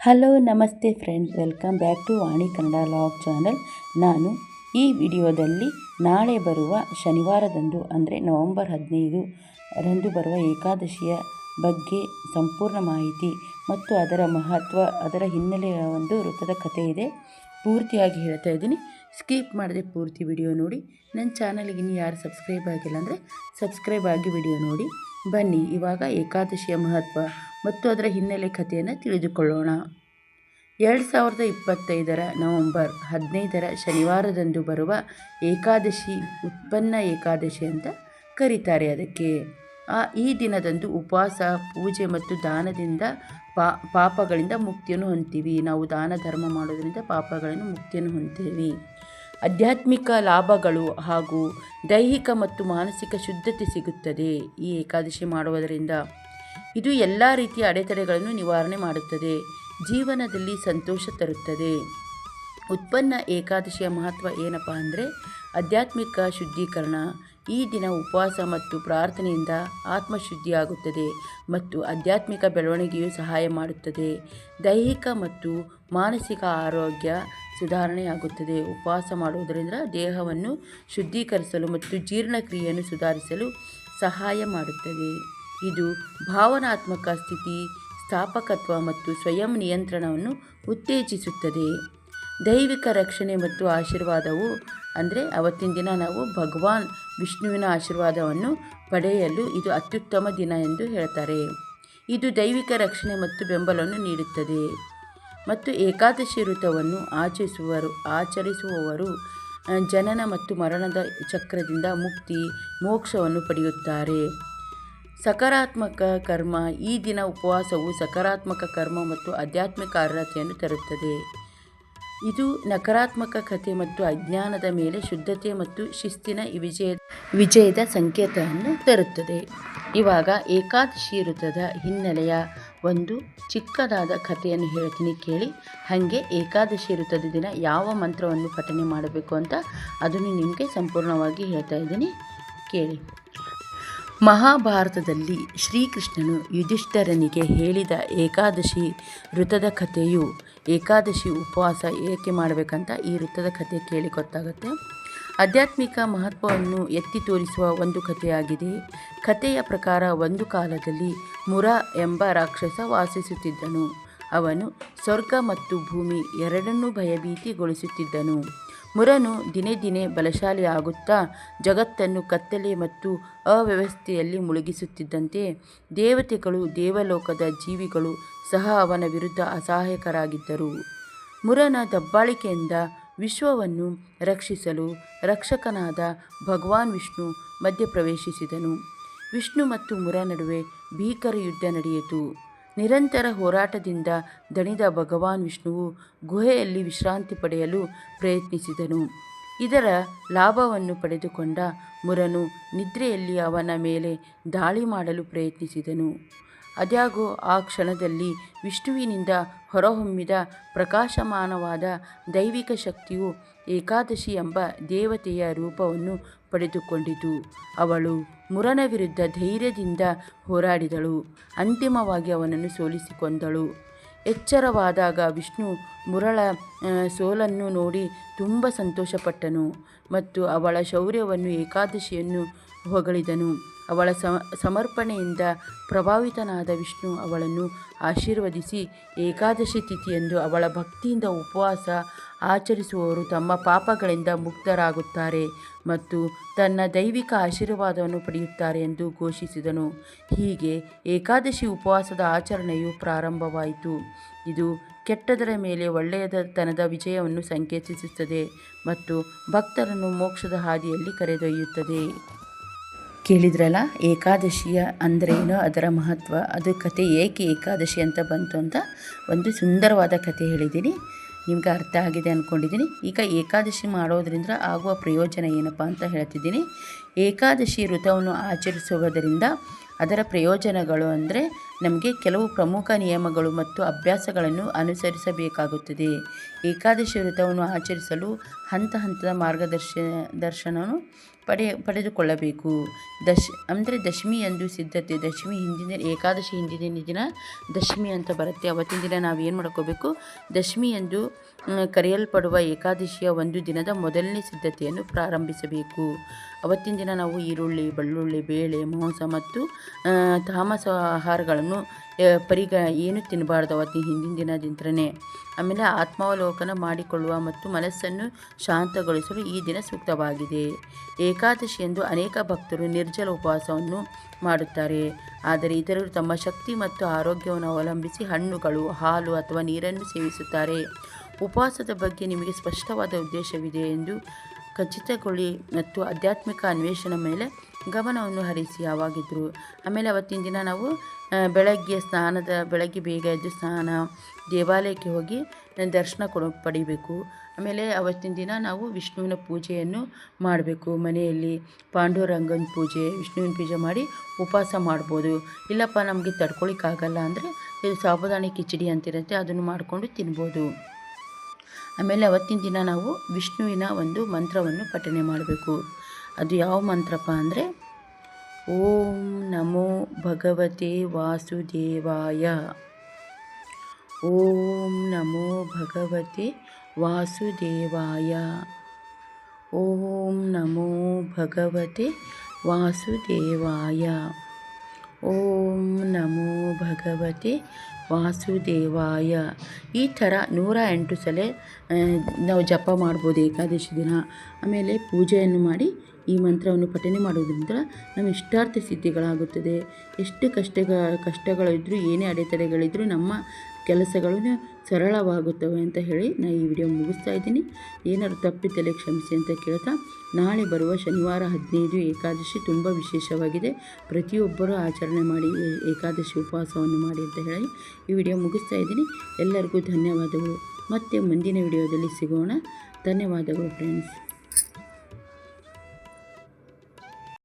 Hello ನಮಸ್ತೆ friends welcome back to Vani Kannada log channel ನಾನು ಈ ವಿಡಿಯೋದಲ್ಲಿ ನಾಳೆ ಬರುವ ಶನಿವಾರದಂದು, ಅಂದರೆ ನವಂಬರ್ ಹದಿನೈದು ರಂದು ಬರುವ ಏಕಾದಶಿಯ ಬಗ್ಗೆ ಸಂಪೂರ್ಣ ಮಾಹಿತಿ ಮತ್ತು ಅದರ ಮಹತ್ವ, ಅದರ ಹಿನ್ನೆಲೆಯ ಒಂದು ವೃತ್ತದ ಕಥೆ ಇದೆ. ಪೂರ್ತಿಯಾಗಿ ಹೇಳ್ತಾ ಇದ್ದೀನಿ. ಸ್ಕಿಪ್ ಮಾಡದೆ ಪೂರ್ತಿ ವಿಡಿಯೋ ನೋಡಿ. ನನ್ನ ಚಾನಲ್ಗೆ ಇನ್ನು ಯಾರು ಸಬ್ಸ್ಕ್ರೈಬ್ ಆಗಿಲ್ಲ ಅಂದರೆ ಸಬ್ಸ್ಕ್ರೈಬ್ ಆಗಿ ವಿಡಿಯೋ ನೋಡಿ. ಬನ್ನಿ, ಇವಾಗ ಏಕಾದಶಿಯ ಮಹತ್ವ ಮತ್ತು ಅದರ ಹಿನ್ನೆಲೆ ಕಥೆಯನ್ನು ತಿಳಿದುಕೊಳ್ಳೋಣ. ಎರಡು ಸಾವಿರದ ಇಪ್ಪತ್ತೈದರ ನವೆಂಬರ್ ಹದಿನೈದರ ಶನಿವಾರದಂದು ಬರುವ ಏಕಾದಶಿ, ಉತ್ಪನ್ನ ಏಕಾದಶಿ ಅಂತ ಕರೀತಾರೆ ಅದಕ್ಕೆ. ಆ ಈ ದಿನದಂದು ಉಪವಾಸ, ಪೂಜೆ ಮತ್ತು ದಾನದಿಂದ ಪಾಪಗಳಿಂದ ಮುಕ್ತಿಯನ್ನು ಹೊಂತೀವಿ ನಾವು ದಾನ, ಧರ್ಮ ಮಾಡೋದರಿಂದ ಪಾಪಗಳನ್ನು ಮುಕ್ತಿಯನ್ನು ಹೊಂದ್ತೀವಿ. ಆಧ್ಯಾತ್ಮಿಕ ಲಾಭಗಳು ಹಾಗೂ ದೈಹಿಕ ಮತ್ತು ಮಾನಸಿಕ ಶುದ್ಧತೆ ಸಿಗುತ್ತದೆ. ಈ ಏಕಾದಶಿ ಮಾಡುವುದರಿಂದ ಇದು ಎಲ್ಲ ರೀತಿಯ ಅಡೆತಡೆಗಳನ್ನು ನಿವಾರಣೆ ಮಾಡುತ್ತದೆ. ಜೀವನದಲ್ಲಿ ಸಂತೋಷ ತರುತ್ತದೆ. ಉತ್ಪನ್ನ ಏಕಾದಶಿಯ ಮಹತ್ವ ಏನಪ್ಪ ಅಂದರೆ ಆಧ್ಯಾತ್ಮಿಕ ಶುದ್ಧೀಕರಣ, ಈ ದಿನ ಉಪವಾಸ ಮತ್ತು ಪ್ರಾರ್ಥನೆಯಿಂದ ಆತ್ಮಶುದ್ಧಿಯಾಗುತ್ತದೆ ಮತ್ತು ಆಧ್ಯಾತ್ಮಿಕ ಬೆಳವಣಿಗೆಯು ಸಹಾಯ ಮಾಡುತ್ತದೆ. ದೈಹಿಕ ಮತ್ತು ಮಾನಸಿಕ ಆರೋಗ್ಯ ಸುಧಾರಣೆಯಾಗುತ್ತದೆ. ಉಪವಾಸ ಮಾಡುವುದರಿಂದ ದೇಹವನ್ನು ಶುದ್ಧೀಕರಿಸಲು ಮತ್ತು ಜೀರ್ಣಕ್ರಿಯೆಯನ್ನು ಸುಧಾರಿಸಲು ಸಹಾಯ ಮಾಡುತ್ತದೆ. ಇದು ಭಾವನಾತ್ಮಕ ಸ್ಥಿತಿ, ಸ್ಥಾಪಕತ್ವ ಮತ್ತು ಸ್ವಯಂ ನಿಯಂತ್ರಣವನ್ನು ಉತ್ತೇಜಿಸುತ್ತದೆ. ದೈವಿಕ ರಕ್ಷಣೆ ಮತ್ತು ಆಶೀರ್ವಾದವು ಅಂದರೆ ಅವತ್ತಿನ ದಿನ ನಾವು ಭಗವಾನ್ ವಿಷ್ಣುವಿನ ಆಶೀರ್ವಾದವನ್ನು ಪಡೆಯಲು ಇದು ಅತ್ಯುತ್ತಮ ದಿನ ಎಂದು ಹೇಳ್ತಾರೆ. ಇದು ದೈವಿಕ ರಕ್ಷಣೆ ಮತ್ತು ಬೆಂಬಲವನ್ನು ನೀಡುತ್ತದೆ. ಮತ್ತು ಏಕಾದಶಿ ಋತವನ್ನು ಆಚರಿಸುವರು, ಆಚರಿಸುವವರು ಜನನ ಮತ್ತು ಮರಣದ ಚಕ್ರದಿಂದ ಮುಕ್ತಿ, ಮೋಕ್ಷವನ್ನು ಪಡೆಯುತ್ತಾರೆ. ಸಕಾರಾತ್ಮಕ ಕರ್ಮ, ಈ ದಿನ ಉಪವಾಸವು ಸಕಾರಾತ್ಮಕ ಕರ್ಮ ಮತ್ತು ಆಧ್ಯಾತ್ಮಿಕ ಅರ್ಹತೆಯನ್ನು ತರುತ್ತದೆ. ಇದು ನಕಾರಾತ್ಮಕ ಕಥೆ ಮತ್ತು ಅಜ್ಞಾನದ ಮೇಲೆ ಶುದ್ಧತೆ ಮತ್ತು ಶಿಸ್ತಿನ ವಿಜಯ, ವಿಜಯದ ಸಂಕೇತವನ್ನು ತರುತ್ತದೆ. ಇವಾಗ ಏಕಾದಶಿ ಋತದ ಹಿನ್ನೆಲೆಯ ಒಂದು ಚಿಕ್ಕದಾದ ಕಥೆಯನ್ನು ಹೇಳ್ತೀನಿ ಕೇಳಿ. ಹಾಗೆ ಏಕಾದಶಿ ಋತದ ದಿನ ಯಾವ ಮಂತ್ರವನ್ನು ಪಠನೆ ಮಾಡಬೇಕು ಅಂತ ಅದನ್ನು ನಿಮಗೆ ಸಂಪೂರ್ಣವಾಗಿ ಹೇಳ್ತಾ ಇದ್ದೀನಿ ಕೇಳಿ. ಮಹಾಭಾರತದಲ್ಲಿ ಶ್ರೀಕೃಷ್ಣನು ಯುಧಿಷ್ಠರನಿಗೆ ಹೇಳಿದ ಏಕಾದಶಿ ವೃತದ ಕಥೆಯು ಏಕಾದಶಿ ಉಪವಾಸ ಏಕೆ ಮಾಡಬೇಕಂತ ಈ ವೃತ್ತದ ಕಥೆ ಕೇಳಿ ಗೊತ್ತಾಗುತ್ತೆ. ಆಧ್ಯಾತ್ಮಿಕ ಮಹತ್ವವನ್ನು ಎತ್ತಿ ತೋರಿಸುವ ಒಂದು ಕಥೆಯಾಗಿದೆ. ಕಥೆಯ ಪ್ರಕಾರ ಒಂದು ಕಾಲದಲ್ಲಿ ಮುರ ಎಂಬ ರಾಕ್ಷಸ ವಾಸಿಸುತ್ತಿದ್ದನು. ಅವನು ಸ್ವರ್ಗ ಮತ್ತು ಭೂಮಿ ಎರಡನ್ನೂ ಭಯಭೀತಿಗೊಳಿಸುತ್ತಿದ್ದನು. ಮುರನು ದಿನೇ ದಿನೇ ಬಲಶಾಲಿಯಾಗುತ್ತಾ ಜಗತ್ತನ್ನು ಕತ್ತಲೆ ಮತ್ತು ಅವ್ಯವಸ್ಥೆಯಲ್ಲಿ ಮುಳುಗಿಸುತ್ತಿದ್ದಂತೆ ದೇವತೆಗಳು, ದೇವಲೋಕದ ಜೀವಿಗಳು ಸಹ ಅವನ ವಿರುದ್ಧ ಅಸಹಾಯಕರಾಗಿದ್ದರು. ಮುರನ ದಬ್ಬಾಳಿಕೆಯಿಂದ ವಿಶ್ವವನ್ನು ರಕ್ಷಿಸಲು ರಕ್ಷಕನಾದ ಭಗವಾನ್ ವಿಷ್ಣು ಮಧ್ಯಪ್ರವೇಶಿಸಿದನು. ವಿಷ್ಣು ಮತ್ತು ಮುರ ನಡುವೆ ಭೀಕರ ಯುದ್ಧ ನಡೆಯಿತು. ನಿರಂತರ ಹೋರಾಟದಿಂದ ದಣಿದ ಭಗವಾನ್ ವಿಷ್ಣುವು ಗುಹೆಯಲ್ಲಿ ವಿಶ್ರಾಂತಿ ಪಡೆಯಲು ಪ್ರಯತ್ನಿಸಿದನು. ಇದರ ಲಾಭವನ್ನು ಪಡೆದುಕೊಂಡ ಮುರನು ನಿದ್ರೆಯಲ್ಲಿ ಅವನ ಮೇಲೆ ದಾಳಿ ಮಾಡಲು ಪ್ರಯತ್ನಿಸಿದನು. ಅದ್ಯಾಗೋ ಆ ಕ್ಷಣದಲ್ಲಿ ವಿಷ್ಣುವಿನಿಂದ ಹೊರಹೊಮ್ಮಿದ ಪ್ರಕಾಶಮಾನವಾದ ದೈವಿಕ ಶಕ್ತಿಯು ಏಕಾದಶಿ ಎಂಬ ದೇವತೆಯ ರೂಪವನ್ನು ಪಡೆದುಕೊಂಡಿತು. ಅವಳು ಮುರನ ವಿರುದ್ಧ ಧೈರ್ಯದಿಂದ ಹೋರಾಡಿದಳು. ಅಂತಿಮವಾಗಿ ಅವನನ್ನು ಸೋಲಿಸಿಕೊಂಡಳು. ಎಚ್ಚರವಾದಾಗ ವಿಷ್ಣು ಮುರಳ ಸೋಲನ್ನು ನೋಡಿ ತುಂಬ ಸಂತೋಷಪಟ್ಟನು ಮತ್ತು ಅವಳ ಶೌರ್ಯವನ್ನು ಏಕಾದಶಿಯನ್ನು ಹೊಗಳಿದನು. ಅವಳ ಸಮರ್ಪಣೆಯಿಂದ ಪ್ರಭಾವಿತನಾದ ವಿಷ್ಣು ಅವಳನ್ನು ಆಶೀರ್ವದಿಸಿ ಏಕಾದಶಿ ತಿಥಿಯಂದು ಅವಳ ಭಕ್ತಿಯಿಂದ ಉಪವಾಸ ಆಚರಿಸುವವರು ತಮ್ಮ ಪಾಪಗಳಿಂದ ಮುಕ್ತರಾಗುತ್ತಾರೆ ಮತ್ತು ತನ್ನ ದೈವಿಕ ಆಶೀರ್ವಾದವನ್ನು ಪಡೆಯುತ್ತಾರೆ ಎಂದು ಘೋಷಿಸಿದನು. ಹೀಗೆ ಏಕಾದಶಿ ಉಪವಾಸದ ಆಚರಣೆಯು ಪ್ರಾರಂಭವಾಯಿತು. ಇದು ಕೆಟ್ಟದರ ಮೇಲೆ ಒಳ್ಳೆಯದತನದ ವಿಜಯವನ್ನು ಸಂಕೇತಿಸುತ್ತದೆ ಮತ್ತು ಭಕ್ತರನ್ನು ಮೋಕ್ಷದ ಹಾದಿಯಲ್ಲಿ ಕರೆದೊಯ್ಯುತ್ತದೆ. ಕೇಳಿದ್ರಲ್ಲ, ಏಕಾದಶಿಯ ಅಂದ್ರೇನು ಅದರ ಮಹತ್ವ. ಅದು ಕತೆ ಏಕೆ ಏಕಾದಶಿ ಅಂತ ಬಂತು ಅಂತ ಒಂದು ಸುಂದರವಾದ ಕತೆ ಹೇಳಿದ್ದೀನಿ. ನಿಮ್ಗೆ ಅರ್ಥ ಆಗಿದೆ ಅಂದ್ಕೊಂಡಿದ್ದೀನಿ ಈಗ ಏಕಾದಶಿ ಮಾಡೋದರಿಂದ ಆಗುವ ಪ್ರಯೋಜನ ಏನಪ್ಪ ಅಂತ ಹೇಳ್ತಿದ್ದೀನಿ. ಏಕಾದಶಿ ಋತವನ್ನು ಆಚರಿಸುವುದರಿಂದ ಅದರ ಪ್ರಯೋಜನಗಳು ಅಂದರೆ ನಮಗೆ ಕೆಲವು ಪ್ರಮುಖ ನಿಯಮಗಳು ಮತ್ತು ಅಭ್ಯಾಸಗಳನ್ನು ಅನುಸರಿಸಬೇಕಾಗುತ್ತದೆ. ಏಕಾದಶಿ ವ್ರತವನ್ನು ಆಚರಿಸಲು ಹಂತ ಹಂತದ ಮಾರ್ಗದರ್ಶ, ದರ್ಶನವನ್ನು ಪಡೆ, ಪಡೆದುಕೊಳ್ಳಬೇಕು. ದಶ್, ಅಂದರೆ ದಶಮಿ ಎಂದು ಸಿದ್ಧತೆ, ದಶಮಿ ಹಿಂದಿನ, ಏಕಾದಶಿ ಹಿಂದಿನ ದಿನ ದಶಮಿ ಅಂತ ಬರುತ್ತೆ. ಅವತ್ತಿನ ದಿನ ನಾವು ಏನು ಮಾಡ್ಕೋಬೇಕು? ದಶಮಿ ಎಂದು ಕರೆಯಲ್ಪಡುವ ಏಕಾದಶಿಯ ಒಂದು ದಿನದ ಮೊದಲನೇ ಸಿದ್ಧತೆಯನ್ನು ಪ್ರಾರಂಭಿಸಬೇಕು. ಅವತ್ತಿನ ದಿನ ನಾವು ಈರುಳ್ಳಿ, ಬೆಳ್ಳುಳ್ಳಿ, ಬೇಳೆ, ಮಾಂಸ ಮತ್ತು ತಾಮಸ ಆಹಾರಗಳನ್ನು ಆ, ಪರಿಗ ಏನು ತಿನ್ನಬಾರ್ದು ಅವತ್ತಿನ ಹಿಂದಿನ ದಿನದಿಂದನೇ. ಆಮೇಲೆ ಆತ್ಮಾವಲೋಕನ ಮಾಡಿಕೊಳ್ಳುವ ಮತ್ತು ಮನಸ್ಸನ್ನು ಶಾಂತಗೊಳಿಸಲು ಈ ದಿನ ಸೂಕ್ತವಾಗಿದೆ. ಏಕಾದಶಿಯಂದು ಅನೇಕ ಭಕ್ತರು ನಿರ್ಜಲ ಉಪವಾಸವನ್ನು ಮಾಡುತ್ತಾರೆ. ಆದರೆ ಇತರರು ತಮ್ಮ ಶಕ್ತಿ ಮತ್ತು ಆರೋಗ್ಯವನ್ನು ಅವಲಂಬಿಸಿ ಹಣ್ಣುಗಳು ಹಾಲು ಅಥವಾ ನೀರನ್ನು ಸೇವಿಸುತ್ತಾರೆ. ಉಪವಾಸದ ಬಗ್ಗೆ ನಿಮಗೆ ಸ್ಪಷ್ಟವಾದ ಉದ್ದೇಶವಿದೆ ಎಂದು ಖಚಿತಗೊಳ್ಳಿ ಮತ್ತು ಆಧ್ಯಾತ್ಮಿಕ ಅನ್ವೇಷಣೆ ಮೇಲೆ ಗಮನವನ್ನು ಹರಿಸಿ ಯಾವಾಗಿದ್ದರು ಆಮೇಲೆ ಅವತ್ತಿನ ದಿನ ನಾವು ಬೆಳಗ್ಗೆ ಸ್ನಾನದ, ಬೆಳಗ್ಗೆ ಬೇಗ ಎದ್ದು ಸ್ನಾನ, ದೇವಾಲಯಕ್ಕೆ ಹೋಗಿ ದರ್ಶನ ಕೊಡೋ, ಪಡಿಬೇಕು. ಆಮೇಲೆ ಅವತ್ತಿನ ದಿನ ನಾವು ವಿಷ್ಣುವಿನ ಪೂಜೆಯನ್ನು ಮಾಡಬೇಕು. ಮನೆಯಲ್ಲಿ ಪಾಂಡುರಂಗನ ಪೂಜೆ, ವಿಷ್ಣುವಿನ ಪೂಜೆ ಮಾಡಿ ಉಪವಾಸ ಮಾಡ್ಬೋದು. ಇಲ್ಲಪ್ಪ, ನಮಗೆ ತಡ್ಕೊಳಿಕ್ಕಾಗಲ್ಲ ಅಂದರೆ ಇದು ಸಾಬುದಾನಿ ಕಿಚಡಿ ಅಂತಿರುತ್ತೆ, ಅದನ್ನು ಮಾಡಿಕೊಂಡು ತಿನ್ಬೋದು. ಆಮೇಲೆ ಅವತ್ತಿನ ದಿನ ನಾವು ವಿಷ್ಣುವಿನ ಒಂದು ಮಂತ್ರವನ್ನು ಪಠನೆ ಮಾಡಬೇಕು. ಅದು ಯಾವ ಮಂತ್ರಪ್ಪ ಅಂದರೆ, ಓಂ ನಮೋ ಭಗವತೆ ವಾಸುದೇವಾಯ. ಓಂ ನಮೋ ಭಗವತೆ ವಾಸುದೇವಾಯ. ಓಂ ನಮೋ ಭಗವತೆ ವಾಸುದೇವಾಯ. ಓಂ ನಮೋ ಭಗವತೆ ವಾಸುದೇವಾಯ. ಈ ಥರ ನೂರ ಎಂಟು ಸಲ ನಾವು ಜಪ ಮಾಡ್ಬೋದು ಏಕಾದಶಿ ದಿನ. ಆಮೇಲೆ ಪೂಜೆಯನ್ನು ಮಾಡಿ ಈ ಮಂತ್ರವನ್ನು ಪಠನೆ ಮಾಡುವುದರಿಂದ ನಮ್ಮ ಇಷ್ಟಾರ್ಥ ಸಿದ್ಧಿಗಳಾಗುತ್ತದೆ. ಎಷ್ಟು ಕಷ್ಟಗ ಕಷ್ಟಗಳಿದ್ದರೂ ಏನೇ ಅಡೆತಡೆಗಳಿದ್ದರೂ ನಮ್ಮ ಕೆಲಸಗಳು ಸರಳವಾಗುತ್ತವೆ ಅಂತ ಹೇಳಿ ನಾನು ಈ ವಿಡಿಯೋ ಮುಗಿಸ್ತಾ ಇದ್ದೀನಿ. ಏನಾದ್ರು ತಪ್ಪಿದ್ದಲ್ಲಿ ಕ್ಷಮಿಸಿ ಅಂತ ಕೇಳ್ತಾ, ನಾಳೆ ಬರುವ ಶನಿವಾರ ಹದಿನೈದು ಏಕಾದಶಿ ತುಂಬ ವಿಶೇಷವಾಗಿದೆ. ಪ್ರತಿಯೊಬ್ಬರೂ ಆಚರಣೆ ಮಾಡಿ ಏಕಾದಶಿ ಉಪವಾಸವನ್ನು ಮಾಡಿ ಅಂತ ಹೇಳಿ ಈ ವಿಡಿಯೋ ಮುಗಿಸ್ತಾ ಇದ್ದೀನಿ. ಎಲ್ಲರಿಗೂ ಧನ್ಯವಾದಗಳು. ಮತ್ತೆ ಮುಂದಿನ ವಿಡಿಯೋದಲ್ಲಿ ಸಿಗೋಣ. ಧನ್ಯವಾದಗಳು ಫ್ರೆಂಡ್ಸ್